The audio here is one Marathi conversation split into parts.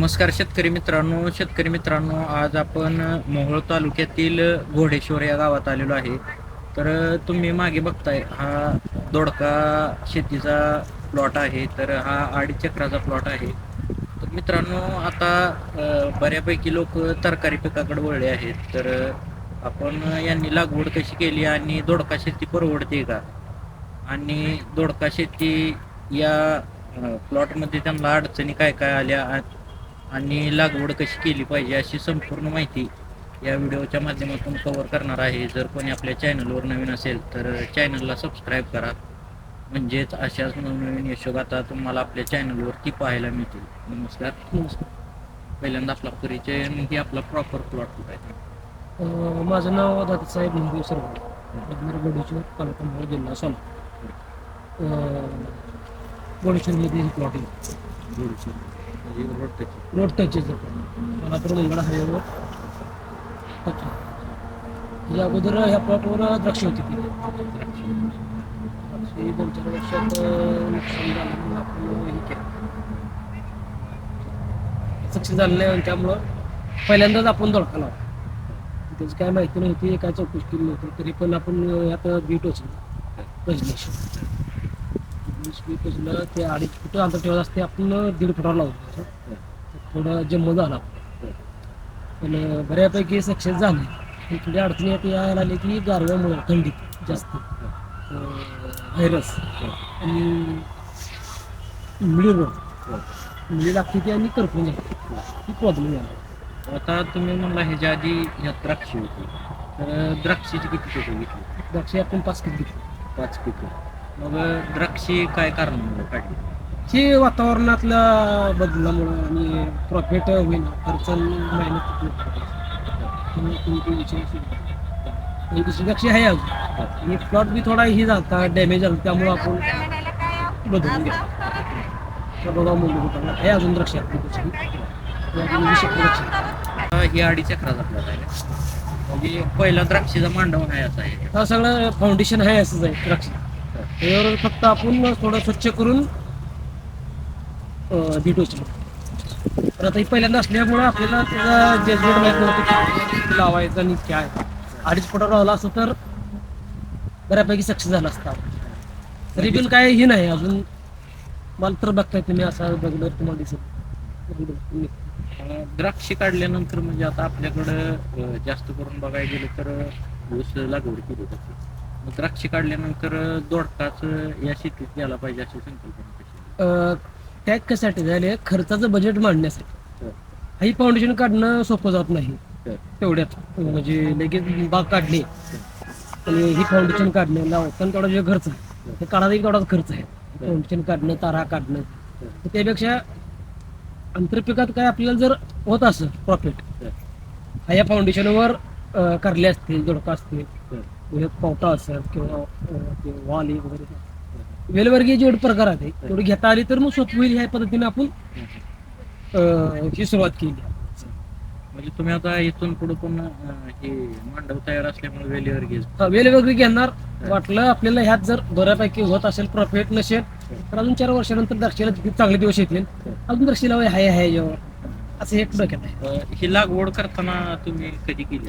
नमस्कार शेतकरी मित्रांनो शेतकरी मित्रांनो आज आपण मोहोळ तालुक्यातील घोडेश्वर या गावात आलेलो आहे. तर तुम्ही मागे बघताय हा दोडका शेतीचा प्लॉट आहे तर हा अडीच चक्राचा प्लॉट आहे. तर मित्रांनो आता बऱ्यापैकी लोक तरकारी पिकाकडे वळले आहेत. तर आपण यांनी लागवड कशी केली आणि दोडका शेती परवडते का? आणि दोडका शेती या प्लॉटमध्ये त्यांना अडचणी काय काय आल्या? आणि लागवड कशी केली पाहिजे अशी संपूर्ण माहिती या व्हिडिओच्या माध्यमातून कव्हर करणार आहे. जर कोणी आपल्या चॅनलवर नवीन असेल तर चॅनलला सबस्क्राईब करा. म्हणजेच अशाच नवनवीन यशोगाथा तुम्हाला आपल्या चॅनलवरती पाहायला मिळतील. नमस्कार. पहिल्यांदा आपला परिचय आणि ही आपला प्रॉपर प्लॉट कुठं आहे? माझं नाव दादासाहेब रत्नागिरी बडीश्वर तालुका मोहोळ जिल्हा सोलापूर. बडीश्वरमध्ये ही प्लॉट आहे. म्हणजे रोड टच रोड टचेच सोलापूर मंगळ हायवेवर टच अगोदर ह्या प्लॉटवर द्राक्ष होती ती. द्राक्ष दोन चार वर्षात नुकसान झालं आपण हे केलं. सक्सेस झालं नाही आणि त्यामुळं पहिल्यांदाच आपण दोडका लावला त्याची काय माहिती नव्हती काय चौकशी केली नव्हती. तरी पण आपण यात बी टोचलं रजनीश टोचलं ते अडीच फुट अंतर ठेवत असते आपण दीड फुटावर लावतो थोडं जम्म झाला पण बऱ्यापैकी सक्सेस झाले. थोडी अडचणी यायला आली की गारव्यामुळे थंडीत जास्त. व्हायरस आणि मिळी रोग मिळी लागते ती आणि करपून जाते. ही प्रॉब्लेम झाला आता तुम्ही म्हणला ह्याच्या आधी ह्या द्राक्षी होती. तर द्राक्षीची किती पिकं घेतली? द्राक्षे आपण पाच किलो घेतली. पाच पिकं मग द्राक्षी काय कारणामुळे काढली हे वातावरणातल्या बदलामुळं आणि प्रॉफिट होईल खर्च मेहनत दुसरी द्राक्षे आहे अजून. आणि प्लॉट बी थोडा ही झाला डॅमेज झाला त्यामुळं आपण बदलून घेतला. बघा होता आहे अजून आपली दुसरी आहे. हा, ही अडीच चक्राचा प्लॉट आहे? म्हणजे पहिला द्राक्षीचा मांडव आहे असा आहे. हा सगळं फाउंडेशन आहे असंच आहे द्राक्ष. त्याच्यावर फक्त आपण थोडं स्वच्छ करून भेटूच तर आता ही पहिल्यांदा असल्यामुळं आपल्याला त्याचा जजमेंट माहीत नव्हतं की लावायचं आणि काय. अडीच फुटावर लावला असं तर बऱ्यापैकी सक्सेस झाला असता. तरी पण काय हे नाही अजून मला तर बघताय तुम्ही असं बघलं तुम्हाला दिसत द्राक्षे काढल्यानंतर म्हणजे आता आपल्याकडं जास्त करून बघायला गेलं तर ऊस लागवड केली जाते. मग द्राक्षी काढल्यानंतर दोडकाच या शेतीत गेला पाहिजे अशी संकल्पना कशी टॅग कशासाठी झाले? खर्चाचं बजेट मांडण्यासाठी. हो. ही फाउंडेशन काढणं सोपं जात नाही. हो. तेवढ्यात. म्हणजे लगेच बाग काढली. आणि ही फाउंडेशन काढणं लावताना तेवढा जे खर्च आहे. हे काढायला तेवढाच खर्च आहे. फाउंडेशन काढणं तारा काढणं. तर? त्यापेक्षा आंतरपिकात काय आपल्याला जर होत असं प्रॉफिट हा या फाउंडेशनवर अं, करले असतील जोडका असतील म्हणजे पावटा असेल किंवा अं, ते वाली वगैरे वेलवर्गीय जेवढे प्रकार आहेत तेवढी घेता आली तर मग सोपं होईल ह्या पद्धतीने आपण अं, ही सुरुवात केली. म्हणजे तुम्ही आता इथून पुढे पण अं, हे मांडव तयार असल्यामुळे वेलीवर हा, वेलवेगळी घेणार. वाटलं आपल्याला ह्यात जर बऱ्यापैकी होत असेल प्रॉफिट नसेल तर अजून चार वर्षानंतर द्राक्षाला किती चांगले दिवस येतील. अजून द्राक्षीला वय हाय हाय यावर असं एक डोक्यात आहे. अं, ही लागवड करताना तुम्ही कधी केली?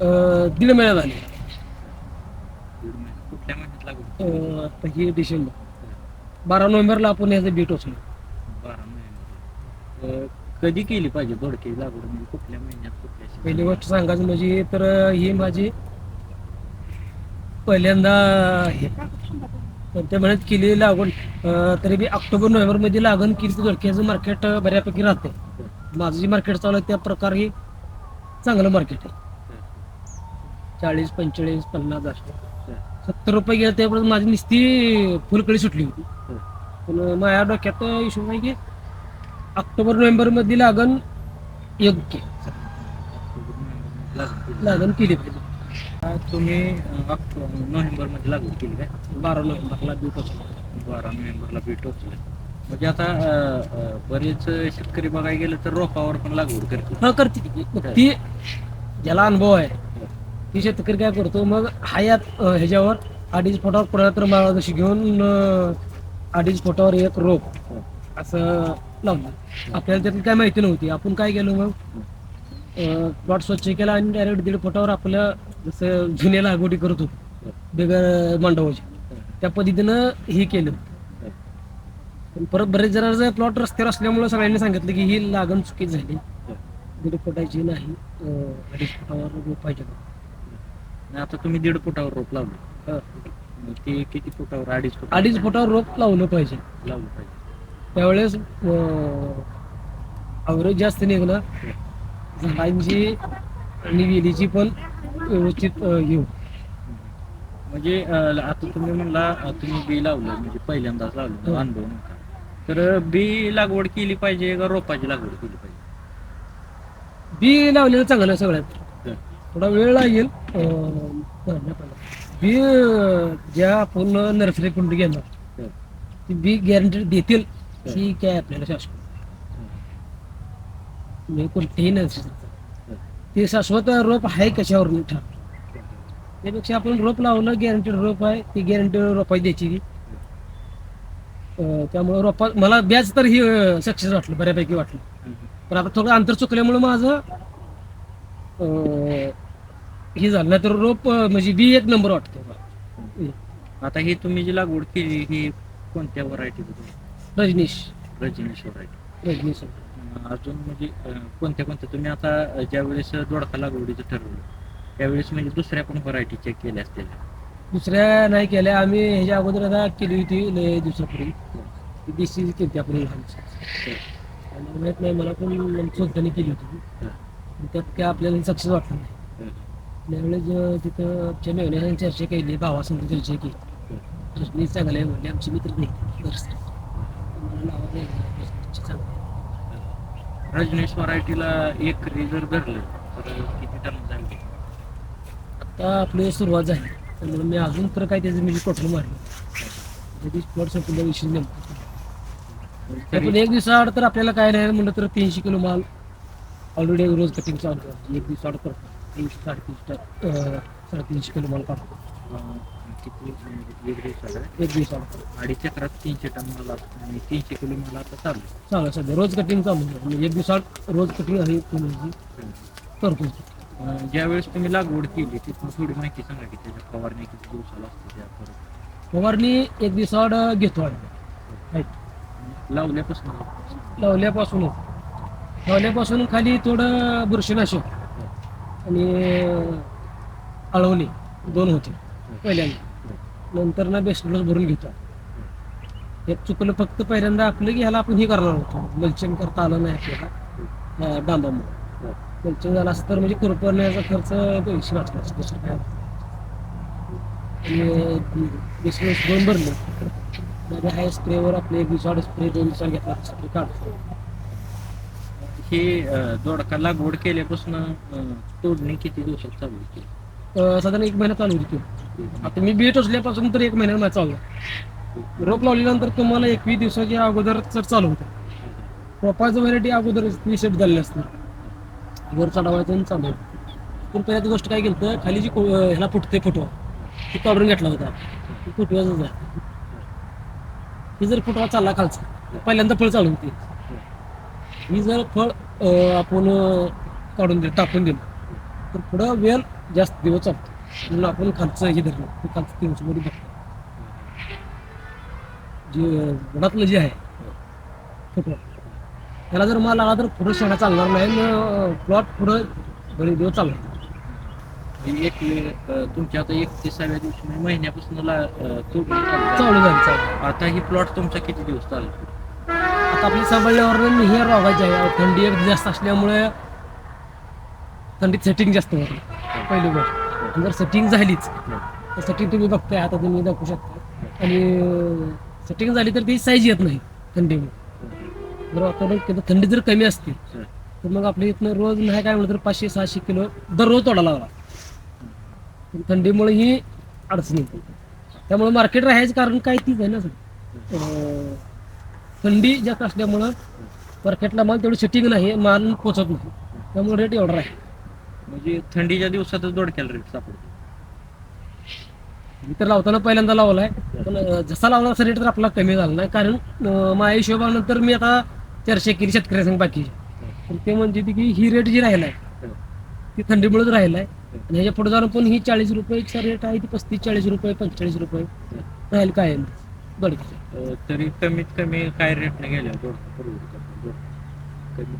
अं, दीड महिना झाले. दीड महिना. कुठल्या महिन्यात लागवड अं, आता ही डिसेंबर. बारा नोव्हेंबरला आपण ह्याचं बीट टोचलं बारा अं, कधी केली पाहिजे दोडके लागवड? म्हणजे कुठल्या महिन्यात कुठल्या? पहिली गोष्ट सांगायचं म्हणजे तर ही माझी पहिल्यांदा हे. पण त्या महिन्यात केलेली लागवड अं, तरी बी ऑक्टोबर नोव्हेंबरमध्ये लागण केली तर मार्केट बऱ्यापैकी राहते. माझं जे मार्केट चालू आहे त्या प्रकारे चांगलं मार्केट आहे. चाळीस पंचेचाळीस पन्नास असं. सत्तर रुपये गेलं त्यापर्यंत माझी नुसती फुलकळी सुटली होती. पण माझ्या डोक्यात हिशोब आहे की ऑक्टोबर नोव्हेंबरमध्ये लागण योग्य. लागण केली पाहिजे. तुम्ही नोव्हेंबरमध्ये लागवड केली काय? बारा नोव्हेंबरला बीट असतो बारा नोव्हेंबरला बीट टोचलं म्हणजे आता बरेच शेतकरी बघायला गेलं तर रोपावर पण लागवड करते करते ती ज्याला अनुभव आहे ती शेतकरी काय करतो मग हयात ह्याच्यावर अडीच फुटावर प्रयत्न माळा जशी घेऊन अडीच फुटावर एक रोप असं लावलं आपल्याला त्यातली काय माहिती नव्हती. आपण काय केलं मग? प्लॉट स्वच्छ केला आणि डायरेक्ट दीड फुटावर आपलं जसं जुन्या लागवडी करत होतो बिगर मांडवाची. त्या पद्धतीनं हे केलं. पण परत बरेच जणांचं प्लॉट रस्त्यावर असल्यामुळे सगळ्यांनी सांगितलं की ही लागण चुकीच झाली. दीड फुटाची नाही अडीच फुटावर रोप पाहिजे. आणि आता तुम्ही दीड फुटावर रोप लावलं. मग ते किती फुटावर? अडीच फुट अडीच फुटावर रोप लावलं पाहिजे. लावलं पाहिजे. त्यावेळेस अवरेज जास्त निघणं झाडांची आणि वेलीची पण व्यवस्थित येऊ म्हणजे अं, आता तुम्ही म्हणला अं, तुम्ही बी लावलं म्हणजे पहिल्यांदाच लावलं हो. अनुभव नव्हता. तर बी लागवड केली पाहिजे का रोपाची लागवड केली पाहिजे? बी लावलेलं चांगलं सगळ्यात. थोडा वेळ लागेल. बी ज्या आपण नर्सरी कुंडी घेणार. ती बी गॅरंटी देतील ही. काय आपल्याला शाश्वत मी कोणतेही नर्सरी. ते शाश्वत रोप आहे कशावर ठरतं त्यापेक्षा आपण रोप लावलं गॅरंटेड रोप आहे ती गॅरंटी रोपाची द्यायची. ती अं, त्यामुळे रोपा मला ब्याज तर ही सक्सेस वाटलं बऱ्यापैकी वाटलं. पण आता थोडं अंतर चुकल्यामुळे माझं हे झालं तर रोप म्हणजे बी एक नंबर वाटते. आता ही तुम्ही जी लागवड केली ही कोणत्या व्हरायटी रजनीश. रजनीश व्हरायटी रजनीश. अजून म्हणजे कोणत्या कोणत्या? तुम्ही आता ज्यावेळेस दोडका लागवडीचं ठरवलं त्यावेळेस म्हणजे दुसऱ्या पण व्हरायटी चेक केल्या असतील? दुसऱ्या नाही केल्या. आम्ही ह्याच्या अगोदर आता केली होती दिवसापूर्वी. देशी केली आपण माहीत नाही मला पण स्वतःने केली होती. त्यात काय आपल्याला सक्सेस वाटलं नाही. अं, तिथं आमच्या मेहण्याने चर्चा केली भावासंग चर्चा केली. रजनीश चांगलं आहे म्हणजे आमची मित्र नाही. चांगलं. रजनीश व्हरायटीला एकरी जर धरलं तर किती टन जाईल आता आपली सुरुवात झाली. त्यामुळे मी अजून तर काय त्याचं मी टोटल मारलं जरी स्पॉट संपल्या विषय नेमकं पण एक दिवसाआड तर आपल्याला काय नाही म्हणलं तर तीनशे किलो माल ऑलरेडी रोज कटिंग चालू. एक दिवसाआड करतो तीनशे साडेतीनशे साडेतीनशे किलो माल काढतो किती म्हणजे एक दिवसाला एक अडीच चक्रात तीनशे टन मला आणि तीनशे किलो मला आता चालू आहे. आहे सध्या. रोज कटिंग चालू आहे. म्हणजे एक दिवसाआड रोज कटिंग आहे तुम्ही करतो अं, ज्यावेळेस तुम्ही लागवड केली तिथून थोडी माहिती सांगा की त्याच्या फवारणी किती दिवसाला असते त्या परत फवारणी एक दिवसाआड घेतो आम्ही. Right. लावल्यापासून. लावल्यापासूनच लावल्यापासून खाली थोडं बुरशीनाशक. आणि अळवणी दोन होते. पहिल्यांदा. नंतर ना बेस्ट भरून घेतो हे चुकलं फक्त पहिल्यांदा आपलं की ह्याला आपण हे करणार होतो. मल्चिंग करता आलं नाही आपल्याला. डांबामुळे मल्चिंग झालं असतं तर म्हणजे खुरपण्याचा खर्च पैसे वाचला असतो. दुसरं काय? आणि दोन भरलं. माझ्या हाय स्प्रेवर आपले एक दिवसाड स्प्रे दोन दिवसाड घेतला. काढतो हे दोडका लागवड केल्यापासून तोडणी किती दिवसात चालू होती साधारण एक महिना चालू होती ती. आता मी बी टोचल्यापासून तर एक महिन्या माझा चालू आहे. रोप लावल्यानंतर तुम्हाला एकवीस दिवसाच्या अगोदर तर चालू होतं रोपाचं व्हरायटी अगोदर ती सेट झालेली असते वर चढावायचं आणि चालू होतं. पण पहिल्याच गोष्ट काय केलं खाली जी को- अं, ह्याला फुटते फुटवा ती काढून घेतला होता फुटवाच आहे हे जर फुटवा चालला खालचा पहिल्यांदा फळ चालू होती ही जर फळ आपण काढून दिलं टाकून दिलं तर पुढं वेळ जास्त दिवस चालतो. म्हणून आपण खालचं हे धरलं ते खालचं तीनशे मध्ये बघतो जे वडातलं जे आहे फुटवा त्याला जर माल आला तर पुढं शेणा चालणार नाही प्लॉट पुढं बरेच दिवस चालणार. एक तुमच्या आता एकतीसाव्या दिवशी म्हणजे महिन्यापासून ला- अं, तोडणी चालू झाली. आता ही प्लॉट तुमचा किती दिवस चालू आता आपली सांभाळल्यावर हे रोगायचे आहे. थंडी एक जास्त असल्यामुळे थंडीत सेटिंग जास्त होते पहिली गोष्ट. आणि जर सेटिंग झालीच तर सेटिंग तुम्ही बघताय आता तुम्ही दाखवू शकता. आणि सेटिंग झाली तर ती साईज येत नाही थंडीमुळे. जर वातावरण थंडी जर कमी असते तर मग आपल्या इथनं रोज नाही काय म्हणलं तर पाचशे सहाशे किलो दररोज तोडा लागला थंडीमुळे ही अडचण येते. त्यामुळे मार्केट राहायचं कारण काय तीच आहे ना सर थंडी जास्त असल्यामुळं मार्केटला माल तेवढी सेटिंग नाही माल पोचत नाही. त्यामुळे रेट एवढा आहे. म्हणजे थंडीच्या दिवसातच दोडक्याला रेट सापडतो. मी तर लावताना पहिल्यांदा लावलाय पण जसा लावला तसा रेट तर आपला कमी झाला नाही. कारण माझ्या हिशोबानंतर मी आता चर्चा केली शेतकऱ्यांसंग बाकीची पण ते म्हणते ती की ही रेट जी राहिलाय ती थंडीमुळेच राहिलाय. आणि ह्याच्या पुढे जाऊन पण ही चाळीस रुपयेचा रेट आहे ती पस्तीस चाळीस रुपये पंचेचाळीस रुपये. राहील काय दोडकी अं, तरी कमीत कमी काय रेटने गेल्या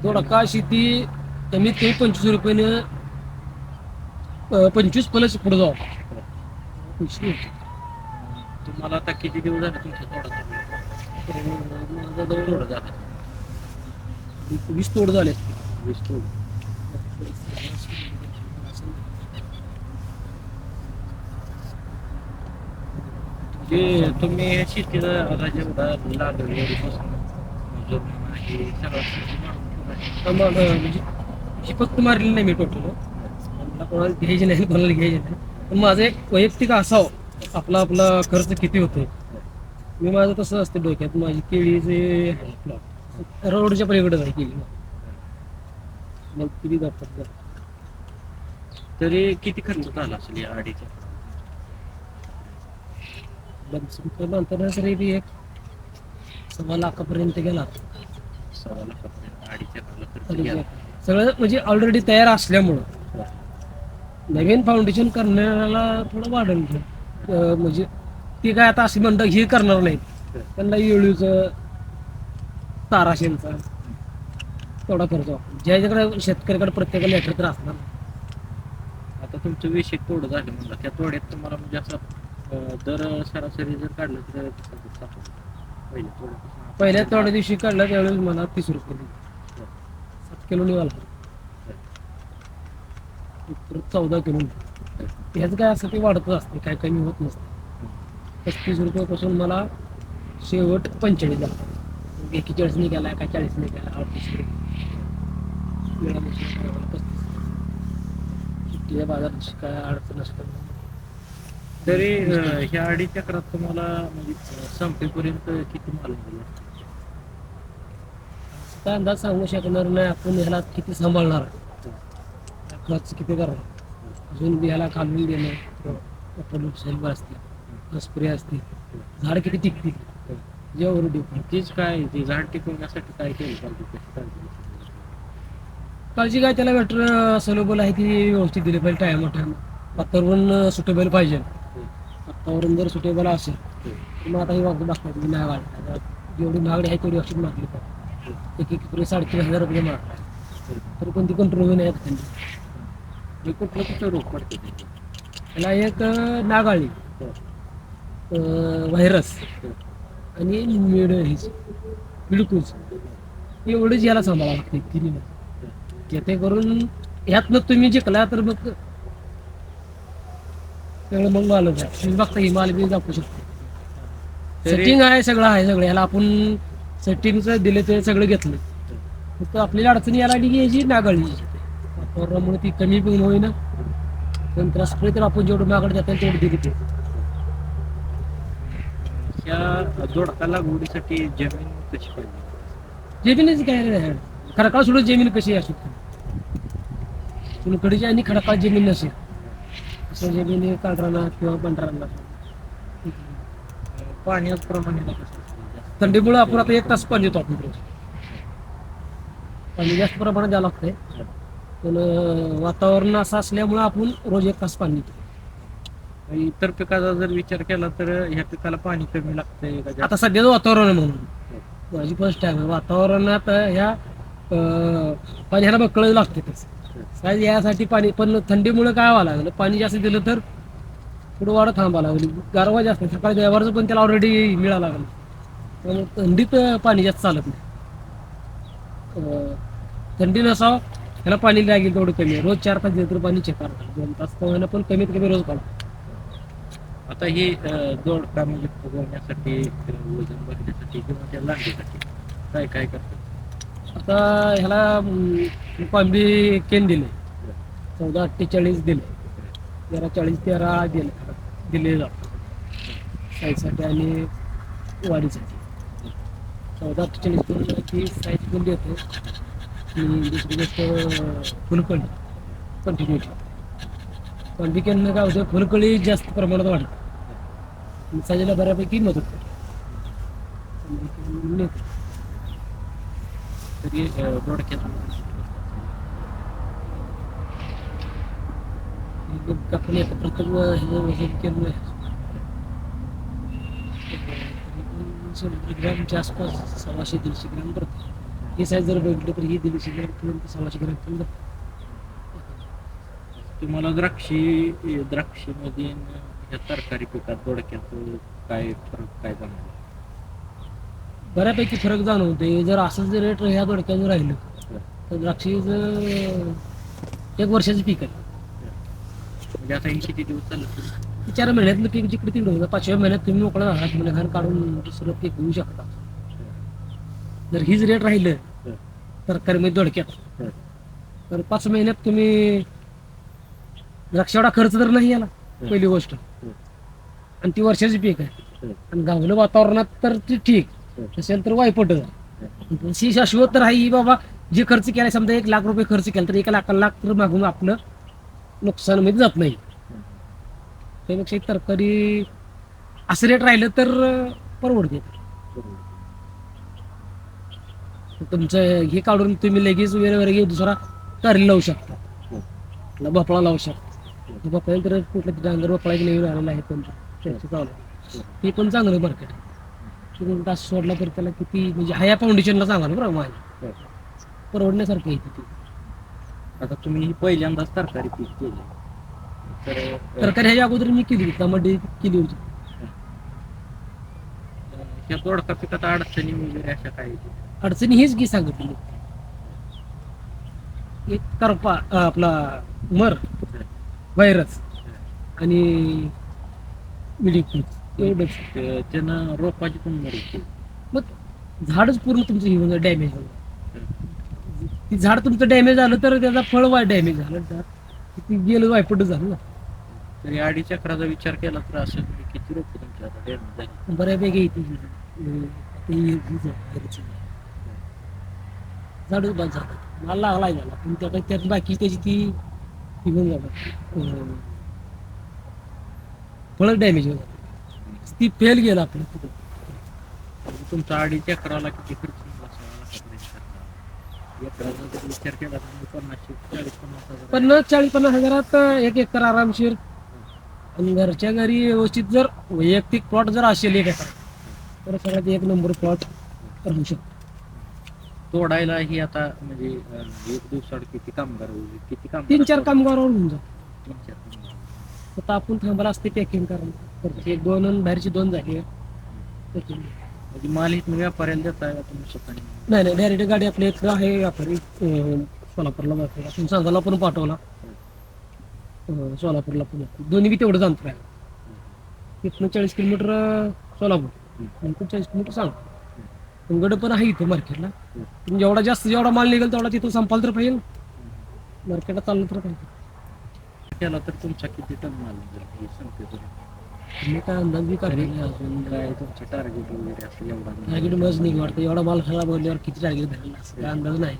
दोडका का? शेती कमीत कमी पंचवीस रुपयाने पंचवीस प्लस पुढे जाऊ. तुम्हाला आता किती दिवस झाले तुमच्या तोडा झाला. वीस तोड झाले वीस तोड. ते तुम्ही हे शेतीला लागवडीपासून म्हणजे हे सगळं मग म्हणजे ही फक्त मारलेली नाही मी टोटल कोणाला घ्यायची नाही कोणाला घ्यायची नाही. पण माझं एक वैयक्तिक असावं. आपला आपला खर्च किती होतोय? मी माझं तसं असते डोक्यात. माझी केळीचे रोडच्या पलीकडे जाईल केळी. मग किती जातात? तरी किती खर्च झाला असेल या अडीचा नंतर तरी बी एक. सव्वा लाखापर्यंत गेला. सव्वा लाखापर्यंत गेला. सगळं म्हणजे ऑलरेडी तयार असल्यामुळं. नवीन फाउंडेशन करण्याला थोडं वाढेल अं, म्हणजे ती काय आता अशी म्हणतं हे करणार नाहीत. त्यांना येळूचं ताराशेंचा तेवढा खर्च. ज्याच्याकडे शेतकऱ्याकडे प्रत्येकाला लेटर तर असणार. आता तुमचं विषय तोड झालं म्हणलं. त्या तोड्यात तुम्हाला म्हणजे असं दर सरासरी जर काढलं तर पहिल्या थोड्या पहिल्या दिवशी काढला त्यावेळेस मला तीस रुपये दिले. सात किलो निघाला. चौदा किलो ह्याच काय असं ते वाढतच असते काय कमी होत नसते. पस्तीस रुपयापासून मला शेवट पंचेचाळीस झाला. एकेचाळीस निघाला काय चाळीस निघाला अडतीस रुपये. पस्तीस सुट्टीच्या बाजारात काय अडचण असतं तरी अं, ह्या अडीच चक्रात तुम्हाला म्हणजे संपेपर्यंत किती माल निघाला काय अंदाज सांगू शकणार नाही आपण ह्याला किती सांभाळणार आहे. खर्च किती करणार? अजून ह्याला घालून देणं पेट्रोल सेल्फ असते स्प्रे असते झाड किती टिकतील? जेवढं डिपेंड तीच काय ती झाड टिकवण्यासाठी काय केलं पाहिजे? कशी काळजी घेतली पाहिजे? काळजी काय त्याला वेटर सलोबल आहे ती व्यवस्थित दिली पाहिजे टायम टायम वातावरण सुटेबल पाहिजे. वातावरण जर सुटेबल असेल तर मग आता ही वागू दाखवायची की नाही वाढणार जेवढी मागणी आहे तेवढी व्यवस्थित मागली पाहिजे एक एक साडेतीन हजार रुपये मागतात तर कोणती कंट्रोल नाही आहेत त्यांनी हे कुठलं कुठलं रोग पडते? त्याला एक नागाळी. व्हायरस आणि मिड हेच. बिलकुल एवढंच याला सांभाळावं लागते तिन्ही ते करून ह्यातनं तुम्ही जिंकला तर मग सगळं मग माल तुम्ही बघता ही माल बी दाखवू शकतो. सेटिंग आहे सगळं आहे सगळं. ह्याला आपण सेटिंगचं दिले ते सगळं घेतलं. फक्त आपल्याला अडचणी यायला लागली की याची नागाळी वातावरणामुळे ती कमी पण होईना. नंतर स्प्रे तर आपण जेवढं मागड जातं तेवढं दिली ते ह्या जमीन कशी पाहिजे? जमिनीच काय नाही खडकाळ सोडून जमीन कशी असू चुनकडीची आणि खडकाळ जमीन नसेल. असं जमीन काढराना किंवा पंढराना अं, पाण्यात प्रमाणे थंडीमुळे आपण आता एक तास पाणी देतो आपण रोज. पाणी जास्त प्रमाणात द्यावं लागतंय. पण वातावरण असं असल्यामुळे आपण रोज एक तास पाणी देतो. इतर पिकाचा जर विचार केला तर ह्या पिकाला पाणी कमी लागतंय का जास्त? आता सध्याचं वातावरण आहे म्हणून. माझी फर्स्ट टाइम वातावरणात ह्या अं, पाणी ह्याला बकळ लागते साहेब यासाठी पाणी पण थंडीमुळे काय व्हावं लागलं? पाणी जास्त दिलं तर पुढं वाढ थांबावं लागली. गारवा जास्त सकाळी व्यवहारचं पण त्याला ऑलरेडी मिळावं लागलं. त्यामुळे थंडीत पाणी जास्त चालत नाही. अं, थंडी नसावं त्याला पाणी लागेल तेवढं कमी. रोज चार तास लिटर पाणी चेक दोन तास का पण कमीत कमी रोज काढा आता ही जोड म्हणजे फुगवण्यासाठी वजन बघण्यासाठी किंवा त्या लांडीसाठी काय काय करतात? आता ह्याला कॉम्बी केन दिले. चौदा अठ्ठेचाळीस दिले. तेरा चाळीस तेरा दिले. दिले जातात साईजसाठी आणि वाढीसाठी. चौदा अठ्ठेचाळीस दोन ती साईज पण देतो. आणि दुसरी गोष्ट फुलकळी कंटिन्युटी कॉम्बी केननं काय होतं फुलकळी जास्त प्रमाणात वाढते. साईजला बऱ्यापैकी मदत करतो नेतो. तरी अं, दोडक्यात एक आपण केलं शंभर ग्रॅमच्या आसपास सव्वाशे दीडशे ग्रॅम पडते ही साईज जर बघितलं तर ही दीडशे ग्रॅम पर्यंत सव्वाशे ग्रॅम पर्यंत तुम्हाला द्राक्षी द्राक्षेमध्ये ह्या तरकारी पिकात दोडक्यात काय फरक काय जाणार बऱ्यापैकी फरक जाणवते जर असं जर रेट ह्या दोडक्यानं राहिलं तर द्राक्षीचं एक वर्षाचं पीक आहे. म्हणजे आता हे किती दिवस चाललं. चार महिन्यातलं पीक जिकडे तिकडे होतं. पाचव्या महिन्यात तुम्ही मोकळा झाला तुम्ही घर काढून दुसरं पीक घेऊ शकता. जर हीच रेट राहिलं तरकारीमध्ये दोडक्यात तर पाच महिन्यात तुम्ही द्राक्ष एवढा खर्च तर नाही याला पहिली गोष्ट. आणि ती वर्षाची पीक आहे. आणि गावलं वातावरणात तर ती ठीक. नसेल तर वायपट शी शाश्वत तर आहे ही बाबा जे खर्च केला समजा एक लाख रुपये खर्च केला तर एक लाख लाख तर मागून आपलं नुकसानमध्ये जात नाही. त्यापेक्षा तरकारी असं रेट राहिलं तर परवडते. तुमचं हे काढून तुम्ही लगेच वेगवेगळे दुसरा कारी लावू शकता. आपला भोपळा लावू शकता. भोपळा तर डांगर भोपळा एक नवीन आलेला आहे पण ते पण चांगलं मार्केट तुम्ही तास सोडला तर त्याला किती म्हणजे हाया फाउंडेशनला चांगला बरं माझ्या. परवडण्यासारखं आहे तिथे आता तुम्ही ही पहिल्यांदाच तरकारी पीक केले. तर अं, तरकारी ह्याच्या अगोदर मी केली होती टमाटे केली होती. ह्या दोडका पिकात अडचणी वगैरे अशा काय आहेत? अडचणी हेच की सांगितली. एक करपा अं, आपला मर व्हायरस आणि मिडिकूट एवढंच त्यानं रोपाची पण केली. मग झाडच पूर्ण तुमचं हे होऊन डॅमेज झालं. ती झाड तुमचं डॅमेज झालं तर त्याचा फळ वाय डॅमेज झालं. झाड ती गेलं वायपट झालं ना. तरी अडीच अकराचा विचार केला तर असं किती रोप तुमच्या झाली. बऱ्यापैकी येते झाडच बाद झालं. मला लागलाय झाला पण त्या काही त्यात बाकी त्याची ती निघून झालं फळ डॅमेज होत ती फेल गेला. म्हणजे तुमचा अडीच अकराला किती खर्च विचार केला पन्नास चाळीस पन्नास हजारात एक एकर आरामशीर. आणि घरच्या घरी व्यवस्थित जर वैयक्तिक प्लॉट जर असेल एक एकर तर सगळ्यात एक नंबर प्लॉट राहू शकतो. तोडायला ही आता म्हणजे एक दिवसाड किती कामगार होईल किती कामगार तीन चार कामगारावर होऊन जातो. तीन चार कामगार. आता आपण थांबायला असते पॅकिंग करून करतो एक दोन आणि बाहेरची दोन झाली. म्हणजे माल इथून व्यापाऱ्याला देताय का तुम्ही स्वतःने नाही. नाही डायरेक्ट गाडी आपल्या इथं आहे व्यापारी अं, सोलापूरला पाठवला आपण सांगायला पण पाठवला. अं, सोलापूरला पण दोन्ही बी तेवढंच अंतर आहे. इथनं चाळीस किलोमीटर अं, सोलापूर. नंतर चाळीस किलोमीटर सांग गड पण आहे इथं मार्केटला पण जेवढा जास्त जेवढा माल निघेल तेवढा तिथं संपाल तर पाहिजे. मार्केटला चाललं तर पाहिजे. केला तर तुमचा किती टन माल निघेल हे सांगते तुम्ही. मी काय अंदाज बी काढले अजून काय तुमचे टार्गेट वगैरे एवढा. टार्गेट मज नाही वाटतं. एवढा माल खराब बोलल्यावर किती टार्गेट धरला असं काय अंदाज नाही.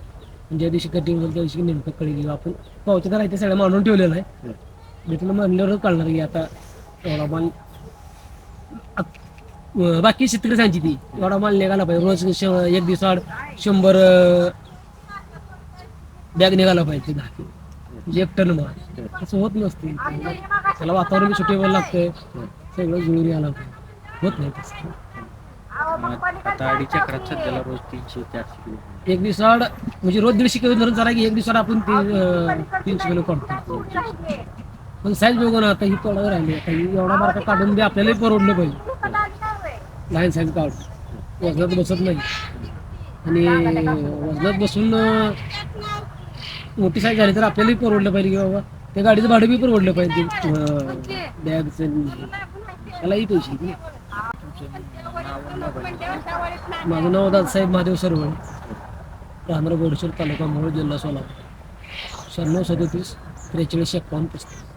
पण ज्या दिवशी कटिंग होईल त्या दिवशी नेमकं कळेल आपण पावते तर सगळं मांडून ठेवलेलं आहे. भेटलं म्हणल्यावरच कळणार की आता एवढा अं, बाकी शेतकरी सांगची ती. एवढा माल निघाला पाहिजे. रोज एक दिवसाआड शंभर बॅग निघाला पाहिजे दहा किलो. म्हणजे एक टन माल असं होत नसते. त्याला वातावरण सुटेबल लागतंय. सगळं जुळून पाहिजे होत. नाही तसं. आता अडीच अकरात सध्याला रोज तीनशे चारशे किलो एक दिवसाआड म्हणजे रोज दीडशे किलो धरून जरा की एक दिवसाआड आपण तीनशे किलो काढतो पण साईज बघू ना आता ही तोडा राहिली. आता ही एवढा मार्का काढून बी आपल्यालाही परवडलं पाहिजे. लहान साईज काढ वजनात बसत नाही. आणि वजनात बसून अं, मोठी साईज झाली तर आपल्यालाही परवडलं पाहिजे की बाबा त्या गाडीचं भाडं बी परवडलं पाहिजे. बॅगचं त्यालाही पैसे माझं नाव दादासाहेब महादेव सरवण. राहणार गोडेश्वर तालुका मोहोळ जिल्हा सोलापूर. शहाण्णव सदतीस त्रेचाळीस एकावन्न पस्तीस.